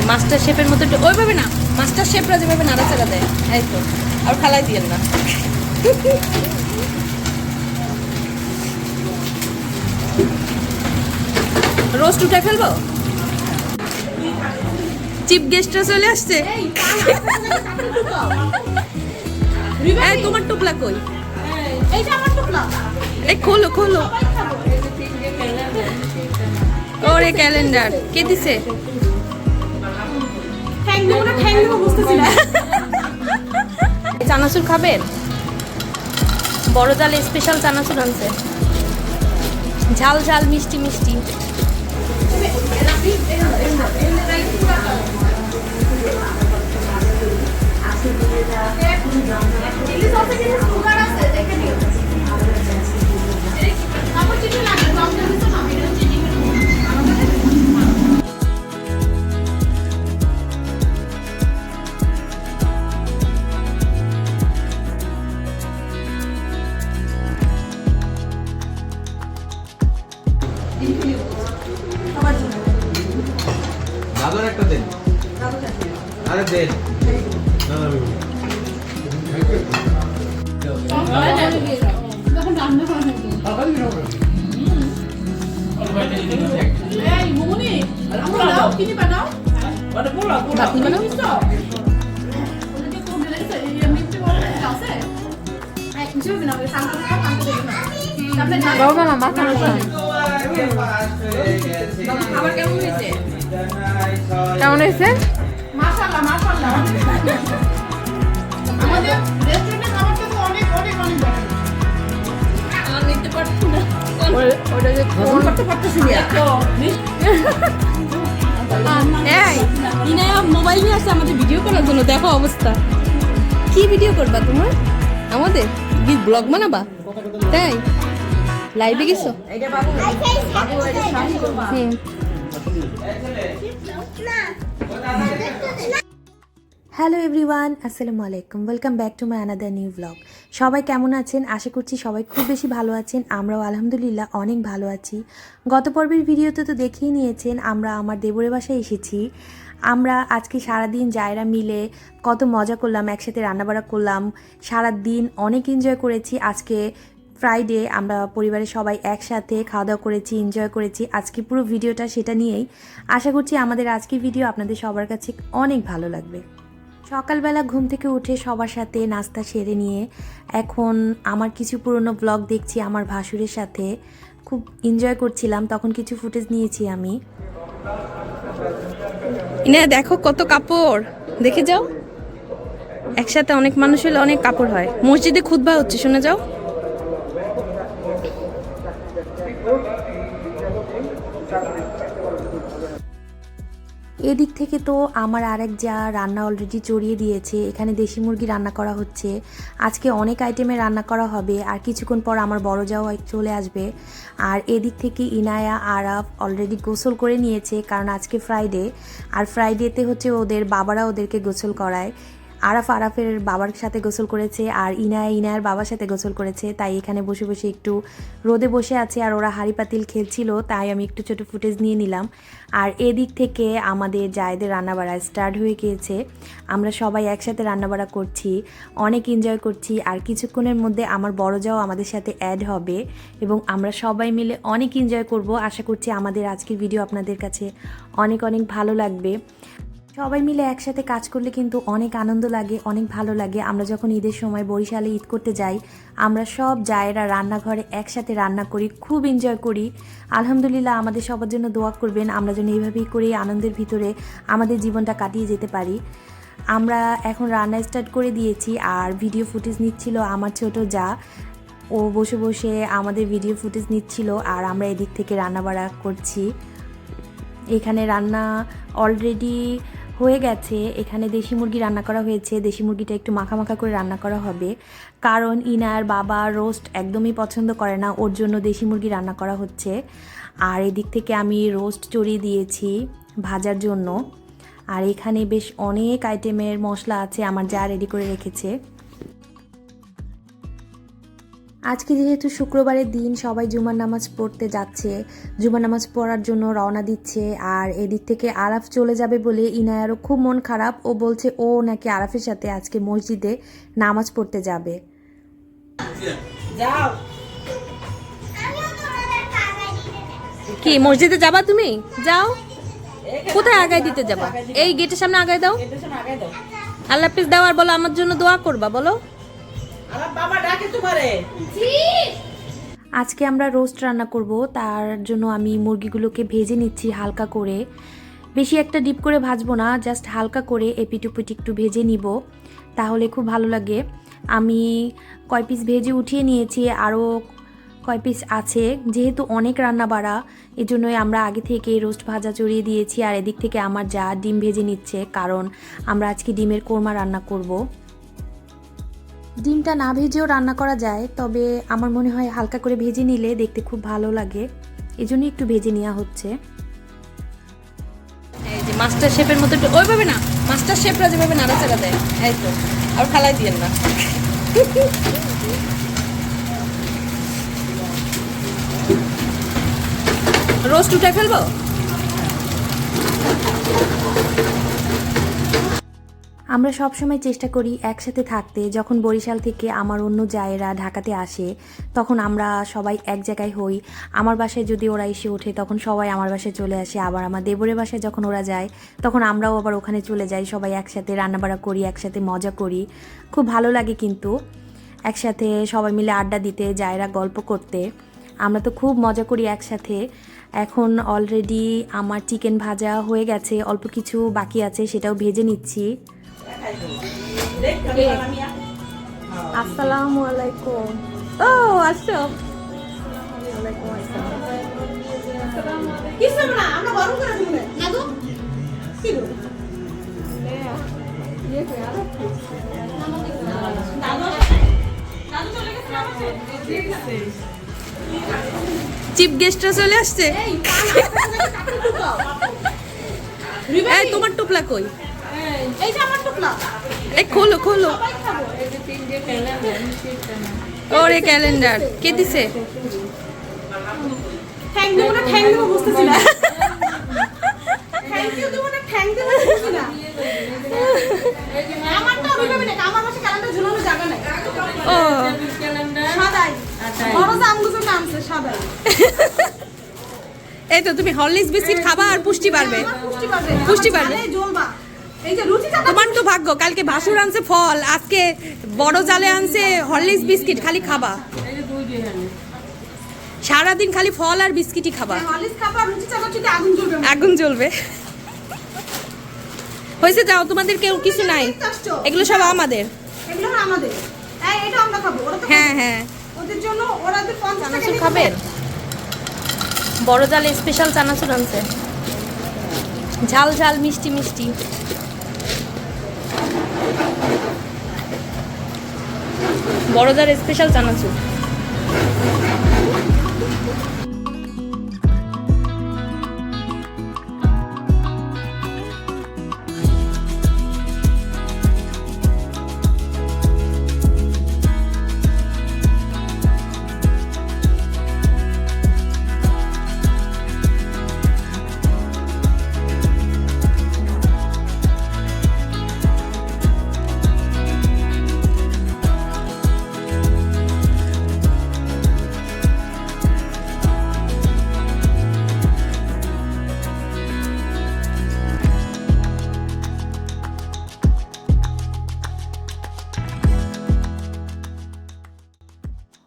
যে মাস্টার শেফের মতো ওইভাবে না মাস্টার শেফরা যেভাবে নাড়াচাড়া দেয় এই তো আর খালাই দিয়েন না। রোস্ট উঠে ফেলব? চিপ গেস্টরা চলে আসছে। এই তোমার টুপলা কই? এইটা আমার টুকলা। এই খোলো খোলো। ওরে ক্যালেন্ডার কে দিছে? চানাচুর খাবেন বড় জালে স্পেশাল চানাচুর আনছে। ঝাল ঝাল মিষ্টি মিষ্টি। চিলি সসে কিন্তু সুগার দাদুর একটা দেন আরে দেন মুনি কিনি বানাও বাবা মামা খাবার কেমন হয়েছে? মোবাইল নিয়ে আসছে আমাদের ভিডিও করার জন্য দেখো অবস্থা। কি ভিডিও করবা তোমার? আমাদের? ব্লগ বানাবা? তাই? লাইভে গেছো? হ্যালো এভরিওয়ান আসসালামু আলাইকুম। Welcome back to my another new blog সবাই কেমন আছেন? আশা করছি সবাই খুব বেশি ভালো আছেন। আমরাও আলহামদুলিল্লাহ অনেক ভালো আছি। গত পর্বের ভিডিওতে তো দেখেই নিয়েছেন, আমরা আমার দেবরের বাসায় এসেছি। আমরা আজকে সারাদিন জায়রা মিলে কত মজা করলাম, একসাথে রান্নাবাড়া করলাম। সারা দিন অনেক এনজয় করেছি। আজকে ফ্রাইডে আমরা পরিবারের সবাই একসাথে খাওয়া দাওয়া করেছি এনজয় করেছি। আজকে পুরো ভিডিওটা সেটা নিয়েই আশা করছি আমাদের আজকের ভিডিও আপনাদের সবার কাছে অনেক ভালো লাগবে। সকালবেলা ঘুম থেকে উঠে সবার সাথে নাস্তা সেরে নিয়ে এখন আমার কিছু পুরনো ব্লগ দেখছি আমার ভাসুরের সাথে। খুব এনজয় করছিলাম, তখন কিছু ফুটেজ নিয়েছি আমি। ইনা, দেখো কত কাপড়! দেখে যাও। একসাথে অনেক মানুষ হলে অনেক কাপড় হয়। মসজিদে খুতবা হচ্ছে, শুনে যাও। এদিক থেকে তো আমার আরেক যা রান্না অলরেডি চড়িয়ে দিয়েছে, এখানে দেশি মুরগি রান্না করা হচ্ছে। আজকে অনেক আইটেমে রান্না করা হবে, আর কিছুক্ষণ পর আমার বড় যাও চলে আসবে। আর এদিক থেকে ইনায়া, আরাফ অলরেডি গোসল করে নিয়েছে, কারণ আজকে ফ্রাইডে আর ফ্রাইডেতে হচ্ছে ওদের বাবারা ওদেরকে গোসল করায়। আরাফ আরাফের বাবার সাথে গোসল করেছে আর ইনায়া ইনায়ার বাবার সাথে গোসল করেছে, তাই এখানে বসে বসে একটু রোদে বসে আছে আর ওরা হাড়ি পাতিল খেলছিল, তাই আমি একটু ছোট ফুটেজ নিয়ে নিলাম। আর এদিক থেকে আমাদের জায়দের রান্নাবাড়া স্টার্ট হয়ে গিয়েছে। আমরা সবাই একসাথে রান্নাবাড়া করছি, অনেক এনজয় করছি আর কিছুক্ষণের মধ্যে আমার বড় যাও আমাদের সাথে অ্যাড হবে এবং আমরা সবাই মিলে অনেক এনজয় করব। আশা করছি আমাদের আজকের ভিডিও আপনাদের কাছে অনেক অনেক ভালো লাগবে। সবাই মিলে একসাথে কাজ করলে কিন্তু অনেক আনন্দ লাগে, অনেক ভালো লাগে। আমরা যখন ঈদের সময় বরিশালে ঈদ করতে যাই, আমরা সব জায়েরা রান্নাঘরে একসাথে রান্না করি, খুব এনজয় করি। আলহামদুলিল্লাহ আমাদের সবার জন্য দোয়া করবেন, আমরা যেন এইভাবেই করে আনন্দের ভিতরে আমাদের জীবনটা কাটিয়ে যেতে পারি। আমরা এখন রান্না স্টার্ট করে দিয়েছি, আর ভিডিও ফুটেজ নিচ্ছিল আমার ছোট যা। ও বসে বসে আমাদের ভিডিও ফুটেজ নিচ্ছিল, আর আমরা এদিক থেকে রান্না বাড়া করছি। এখানে রান্না অলরেডি হয়ে গেছে, এখানে দেশি মুরগি রান্না করা হয়েছে, দেশি মুরগিটা একটু মাখা মাখা করে রান্না করা হবে। কারণ ইনার বাবা রোস্ট একদমই পছন্দ করে না, ওর জন্য দেশি মুরগি রান্না করা হচ্ছে। আর এদিক থেকে আমি রোস্ট চড়িয়ে দিয়েছি ভাজার জন্য। আর এখানে বেশ অনেক আইটেমের মশলা আছে, আমার যা রেডি করে রেখেছে। আজকে যেহেতু শুক্রবারের দিন সবাই জুমার নামাজ পড়তে যাচ্ছে জুমার নামাজ পড়ার জন্য রওনা দিচ্ছে আর এদিক থেকে আরাফ চলে যাবে বলে ইনায়ারও খুব মন খারাপ ও বলছে ও নাকি আরাফের সাথে আজকে মসজিদে নামাজ পড়তে যাবে। কি মসজিদে যাবা তুমি? যাও। কোথায় আগায় দিতে যাবা? এই গেটের সামনে আগায় দাও। আল্লাহ হাফিজ দাও আর বলো আমার জন্য দোয়া করবা বলো। আজকে আমরা রোস্ট রান্না করব তার জন্য আমি মুরগিগুলোকে ভেজে নিচ্ছি হালকা করে। বেশি একটা ডিপ করে ভাজবো না জাস্ট হালকা করে এপিটুপিট একটু ভেজে নিব তাহলে খুব ভালো লাগে। আমি কয় পিস ভেজে উঠিয়ে নিয়েছি আরও কয় পিস আছে যেহেতু অনেক রান্না বাড়া এই জন্যই আমরা আগে থেকে রোস্ট ভাজা চড়িয়ে দিয়েছি আর এদিক থেকে আমার যা ডিম ভেজে নিচ্ছে কারণ আমরা আজকে ডিমের কোরমা রান্না করব। ডিমটা না ভেজেও রান্না করা যায়, তবে আমার মনে হয় হালকা করে ভেজে নিলে দেখতে খুব ভালো লাগে। এজন্য একটু ভেজে নেওয়া হচ্ছে। এই যে মাস্টার শেফের মতো ওইভাবে না, মাস্টার শেফরা যেভাবে নাড়াচাড়া দেয়, এই তো। আর খালাই দিয়েন না। রোস্ট উঠে ফেলব? আমরা সবসময় চেষ্টা করি একসাথে থাকতে। যখন বরিশাল থেকে আমার অন্য জায়েরা ঢাকাতে আসে, তখন আমরা সবাই এক জায়গায় হই। আমার বাসায় যদি ওরা এসে ওঠে, তখন সবাই আমার বাসায় চলে আসে। আবার আমার দেবরের বাসায় যখন ওরা যায়, তখন আমরাও আবার ওখানে চলে যাই। সবাই একসাথে রান্নাবাড়া করি, একসাথে মজা করি। খুব ভালো লাগে কিন্তু একসাথে সবাই মিলে আড্ডা দিতে, জায়রা গল্প করতে। আমরা তো খুব মজা করি একসাথে। এখন অলরেডি আমার চিকেন ভাজা হয়ে গেছে, অল্প কিছু বাকি আছে, সেটাও ভেজে নিচ্ছি। আসসালামু আলাইকুম। ও আসো চিফ গেস্টরা চলে আসছে? এই পান হাতে ঢুকাও এই তোমার টুপলা কই? এই যে আমার টুকলা এই খোলো খোলো। ওরে ক্যালেন্ডার কে দিছে? দেবো না ঠ্যাং দেবো বুঝতেছি না। থ্যাংক ইউ দেবো না ঠ্যাং দেবো বুঝতেছি না। আমার তো অভিভাবক নেই আমার বাসা ক্যালেন্ডার ঝুলানো জায়গা নাই। ও। সাদাই। বড় দাম নামছে সাদাই। এই তো তুমি হরলিক্স বিস্কিট খাবা আর পুষ্টি বাড়বে। পুষ্টি পাবে পুষ্টি বাড়বে। জ্বলবা। তোমার তো ভাগ্য কালকে ভাসুর আনছে ফল আজকে বড় জালে আনছে হরলিক্স বিস্কিট খালি খাবা। সারাদিন খালি ফল আর বিস্কিটই খাবা। খাবার আগুন জ্বলবে হয়েছে যাও তোমাদের কেউ কিছু নাই। এগুলো সব আমাদের। এগুলো হলো আমাদের। এই এটা আমরা খাব ওরা তো হ্যাঁ হ্যাঁ। ওদের জন্য ওরা যে পঞ্চাশ টাকা চানাচুর নিয়ে বড় জালে স্পেশাল চানাচুর আনছে। ঝাল ঝাল মিষ্টি মিষ্টি। বড় জালের স্পেশাল চানাচুর।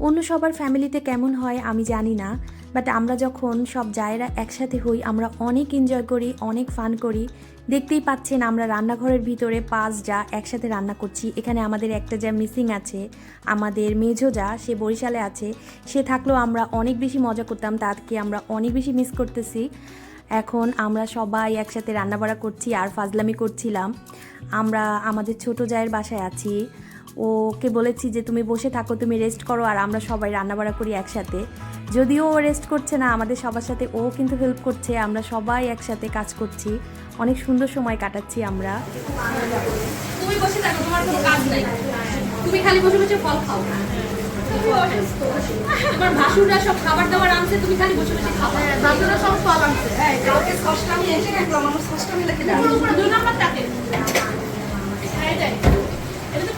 অন্য সবার ফ্যামিলিতে কেমন হয় আমি জানি না বাট আমরা যখন সব জায়েরা একসাথে হই, আমরা অনেক এনজয় করি, অনেক ফান করি। দেখতেই পাচ্ছেন আমরা রান্নাঘরের ভিতরে পাঁচ যা একসাথে রান্না করছি। এখানে আমাদের একটা যা মিসিং আছে, আমাদের মেঝো যা, সে বরিশালে আছে, সে থাকলেও আমরা অনেক বেশি মজা করতাম, তাকে আমরা অনেক বেশি মিস করতেছি। এখন আমরা সবাই একসাথে রান্নাবাড়া করছি আর ফাজলামি করছিলাম। আমরা আমাদের ছোট জায়ের বাসায় আছি ওকে বলেছি যে তুমি বসে থাকো তুমি রেস্ট করো আর আমরা সবাই রান্নাবাড়া করি একসাথে। যদিও ও রেস্ট করছে না আমাদের সবার সাথে ও কিন্তু হেল্প করছে আমরা সবাই একসাথে কাজ করছি। অনেক সুন্দর সময় কাটাচ্ছি আমরা। তুমি বসে থাকো তোমার কোনো কাজ নাই। তুমি খালি বসে বসে ফল খাও। তোমার ভাসুররা সব খাবার দাবার আনছে তুমি খালি বসে বসে খাবা বাচ্চারা সব ফল আনছে। কালকে ষষ্ঠ আমি এসে দেখলাম আমার ষষ্ঠ আমি উপরে দুই নাম্বার থাকে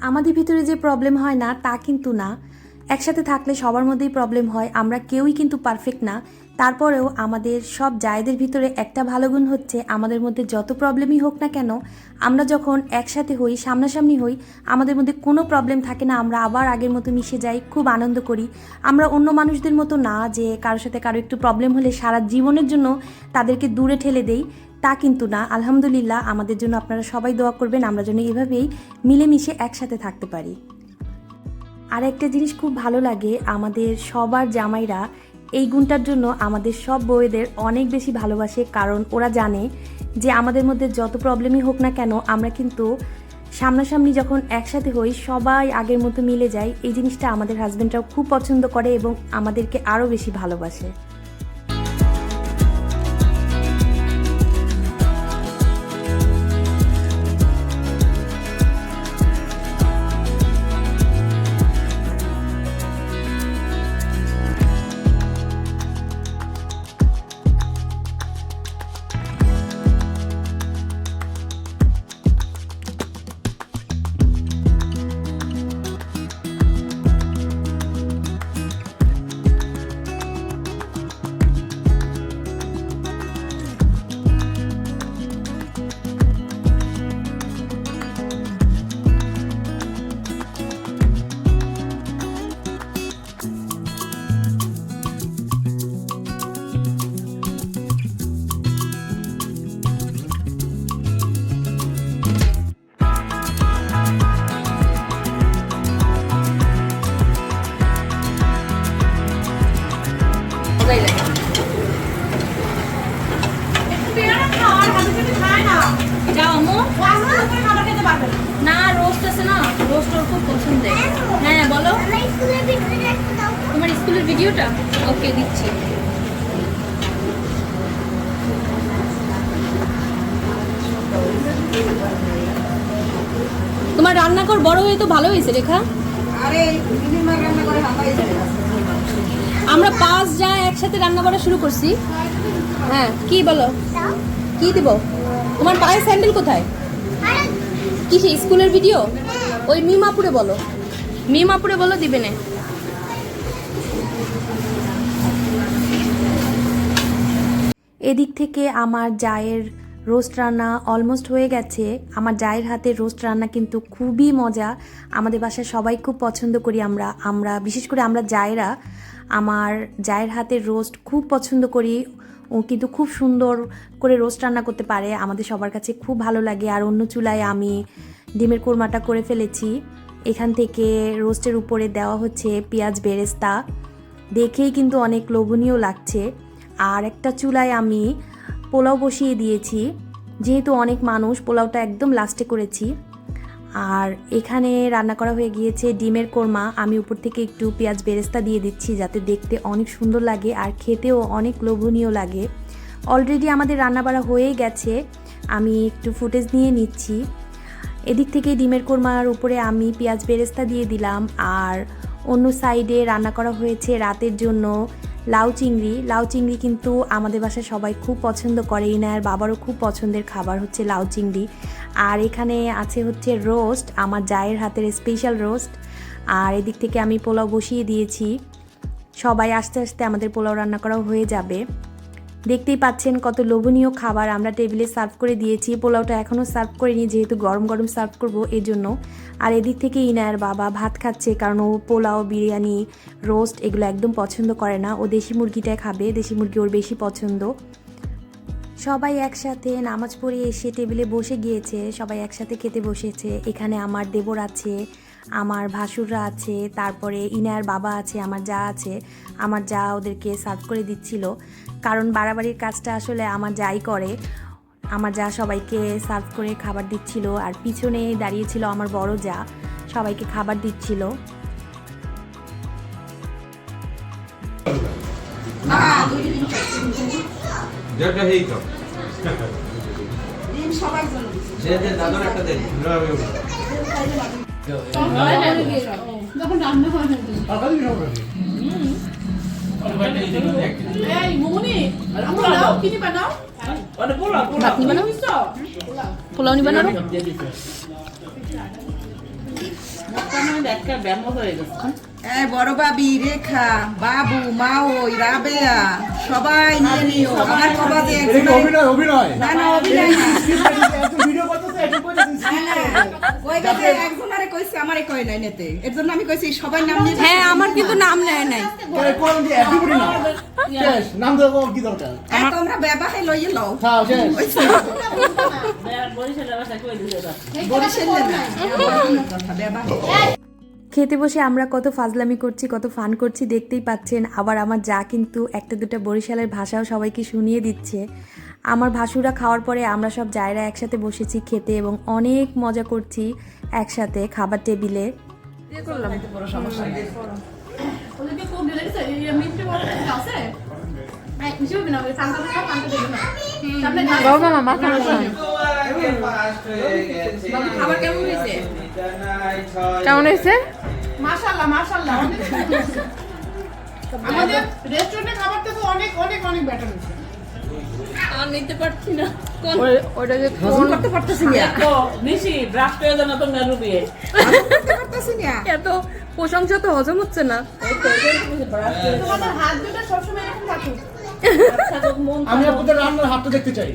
আমাদের ভিতরে যে প্রবলেম হয় না, তা কিন্তু না। একসাথে থাকলে সবার মধ্যেই প্রবলেম হয়, আমরা কেউই কিন্তু পারফেক্ট না। তারপরেও আমাদের সব জায়দের ভিতরে একটা ভালো গুণ হচ্ছে, আমাদের মধ্যে যত প্রবলেমই হোক না কেন, আমরা যখন একসাথে হই, সামনাসামনি হই, আমাদের মধ্যে কোনো প্রবলেম থাকে না, আমরা আবার আগের মতো মিশে যাই, খুব আনন্দ করি। আমরা অন্য মানুষদের মতো না যে কারোর সাথে কারও একটু প্রবলেম হলে সারা জীবনের জন্য তাদেরকে দূরে ঠেলে দেই। তা কিন্তু না। আলহামদুলিল্লাহ, আমাদের জন্য আপনারা সবাই দোয়া করবেন, আমরা যেন এভাবেই মিলেমিশে একসাথে থাকতে পারি। আর একটা জিনিস খুব ভালো লাগে, আমাদের সবার জামাইরা এই গুণটার জন্য আমাদের সব বউয়েদের অনেক বেশি ভালোবাসে, কারণ ওরা জানে যে আমাদের মধ্যে যত প্রবলেমই হোক না কেন, আমরা কিন্তু সামনাসামনি যখন একসাথে হই, সবাই আগের মতো মিলে যায়। এই জিনিসটা আমাদের হাজব্যান্ডরাও খুব পছন্দ করে এবং আমাদেরকে আরও বেশি ভালোবাসে। পারবে না। রোস্ট আছে না। রোস্ট ওর খুব পছন্দের। হ্যাঁ বলো। তোমার স্কুলের ভিডিওটা? ওকে দিচ্ছি। তোমার রান্নাঘর বড় হয়ে তো ভালো হয়েছে রেখা? আমরা পাঁচ যা একসাথে রান্না করা শুরু করছি। হ্যাঁ কি বলো? কি দিব? তোমার পায়ে স্যান্ডেল কোথায়? কিসে স্কুলের ভিডিও? ওই মিমাপুরে বলো। মিমাপুরে বলো দিবে না। এদিক থেকে আমার জায়ের রোস্ট রান্না অলমোস্ট হয়ে গেছে। আমার জায়ের হাতের রোস্ট রান্না কিন্তু খুবই মজা। আমাদের বাসায় সবাই খুব পছন্দ করি আমরা। আমরা বিশেষ করে আমরা জায়েরা আমার জায়ের হাতের রোস্ট খুব পছন্দ করি। ও কিন্তু খুব সুন্দর করে রোস্ট রান্না করতে পারে। আমাদের সবার কাছে খুব ভালো লাগে। আর অন্য চুলায় আমি ডিমের কোরমাটা করে ফেলেছি। এখান থেকে রোস্টের উপরে দেওয়া হচ্ছে পেঁয়াজ বেরেস্তা। দেখেই কিন্তু অনেক লোভনীয় লাগছে। আর একটা চুলায় আমি পোলাও বসিয়ে দিয়েছি। যেহেতু অনেক মানুষ পোলাওটা একদম লাস্টে করেছি। আর এখানে রান্না করা হয়ে গিয়েছে ডিমের কোরমা। আমি উপর থেকে একটু পেঁয়াজ বেরেস্তা দিয়ে দিচ্ছি যাতে দেখতে অনেক সুন্দর লাগে আর খেতেও অনেক লোভনীয় লাগে। অলরেডি আমাদের রান্না বাড়া হয়ে গেছে। আমি একটু ফুটেজ নিয়ে নিচ্ছি। এদিক থেকে ডিমের কোরমার উপরে আমি পেঁয়াজ বেরেস্তা দিয়ে দিলাম আর অন্য সাইডে রান্না করা হয়েছে রাতের জন্য লাউ চিংড়ি। লাউ চিংড়ি কিন্তু আমাদের বাসায় সবাই খুব পছন্দ করে। ইনায়ার বাবারও খুব পছন্দের খাবার হচ্ছে লাউ চিংড়ি। আর এখানে আছে হচ্ছে রোস্ট, আমার জায়ের হাতের স্পেশাল রোস্ট। আর এদিক থেকে আমি পোলাও বসিয়ে দিয়েছি। সবাই আস্তে আস্তে আমাদের পোলাও রান্না করাও হয়ে যাবে। দেখতেই পাচ্ছেন কত লোভনীয় খাবার আমরা টেবিলে সার্ভ করে দিয়েছি। পোলাওটা এখনও সার্ভ করিনি, যেহেতু গরম গরম সার্ভ করব জন্য আর এদিক থেকে ইনায়ার বাবা ভাত খাচ্ছে, কারণ ও পোলাও, বিরিয়ানি, রোস্ট এগুলো একদম পছন্দ করে না। ও দেশি মুরগিটাই খাবে, দেশি মুরগি ওর বেশি পছন্দ। সবাই একসাথে নামাজ পড়ে এসে টেবিলে বসে গিয়েছে, সবাই একসাথে খেতে বসেছে। এখানে আমার দেবর আছে, আমার ভাসুররা আছে, তারপরে ইনায়ার বাবা আছে, আমার যা আছে, আমার যা ওদেরকে সার্ভ করে দিচ্ছিল। কারণ বাড়াবাড়ির কাজটা আসলে আমার যাই করে আমার যা সবাইকে সার্ভ করে খাবার দিচ্ছিল আর পিছনে দাঁড়িয়েছিল আমার বড় যা সবাইকে খাবার দিচ্ছিল। যখন রান্না পোলাও। নিবা না পোলাও নিবা হয়ে আরও? এই বড় বাবি রেখা বাবু মাও রাবেয়া সবাই নিয়ে নিও। আমার এটা অভিনয় অভিনয়। না না অভিনয় না। ভিডিও করতেছে একটু করতেছে হ্যাঁ আমার কিন্তু নাম নেয় নাই। নাম। দেবো কি দরকার? তোমরা ব্যবহার লইয়ে লও। খাও শেষ। কইছে। বরিশালে না কথা ব্যবহার। খেতে বসে আমরা কত ফাজলামি করছি কত ফান করছি দেখতেই পাচ্ছেন। আবার আমার যা কিন্তু একটা দুটো বরিশালের ভাষাও সবাইকে শুনিয়ে দিচ্ছে। আমার ভাসুরা খাওয়ার পরে আমরা সব জায়রা একসাথে বসেছি খেতে এবং অনেক মজা করছি একসাথে খাবার টেবিলে। হয়েছে? কেমন হয়েছে? মাশাআল্লাহ মাশাআল্লাহ। অনেক আমাদের রেস্টুরেন্টে খাবার থেকে অনেক অনেক অনেক বেটার হয়েছে। আর নিতে পারছি না। কোন? যে হজম করতে পারতেছি না। নিশি ব্রাশ করে দেন তো মেরু বিয়ে করতে পারতেছি না। এত প্রশংসা তো হজম হচ্ছে না। হাত দুটো সবসময় এরকম থাকুক মন আমি আপনাদের রান্নার হাতটা দেখতে চাই।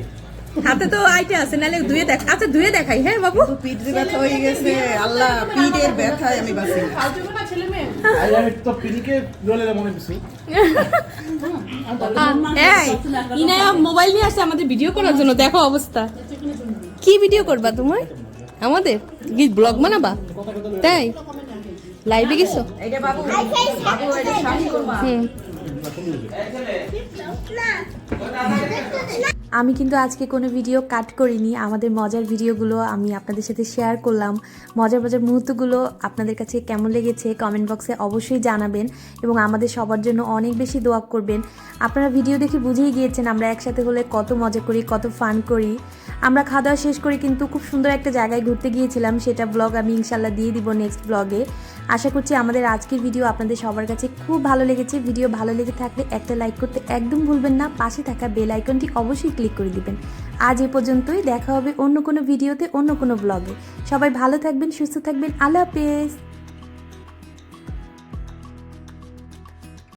হাতে তো আইটে আছে নাহলে ধুয়ে দেখ আচ্ছা ধুয়ে দেখাই হ্যাঁ বাবু পিঠে ব্যথা হয়ে গেছে আল্লাহ পিঠের ব্যথায় আমি বাঁচি মনে মোবাইল নিয়ে আসছে আমাদের ভিডিও করার জন্য দেখো অবস্থা কি ভিডিও করবা তোমার আমাদের কি ব্লগ বানাবা তাই লাইভে গেছো এইটা বাবু বাবু এটা শাড়ি করবা হুম আমি কিন্তু আজকে কোনো ভিডিও কাট করিনি। আমাদের মজার ভিডিওগুলো আমি আপনাদের সাথে শেয়ার করলাম। মজার মজার মুহূর্তগুলো আপনাদের কাছে কেমন লেগেছে কমেন্ট বক্সে অবশ্যই জানাবেন এবং আমাদের সবার জন্য অনেক বেশি দোয়া করবেন। আপনারা ভিডিও দেখে বুঝেই গিয়েছেন আমরা একসাথে হলে কত মজা করি, কত ফান করি। আমরা খাওয়া দাওয়া শেষ করে কিন্তু খুব সুন্দর একটা জায়গায় ঘুরতে গিয়েছিলাম। সেটা ব্লগ আমি ইনশাল্লাহ দিয়ে দিব নেক্সট ব্লগে আশা করছি আমাদের আজকের ভিডিও আপনাদের সবার কাছে খুব ভালো লেগেছে। ভিডিও ভালো লেগে থাকলে একটা লাইক করতে একদম ভুলবেন না। পাশে থাকা বেল আইকনটি অবশ্যই ক্লিক করে দিবেন। আজ এ পর্যন্তই, দেখা হবে অন্য কোনো ভিডিওতে, অন্য কোনো ব্লগে সবাই ভালো থাকবেন, সুস্থ থাকবেন। আল্লাহ হাফেজ।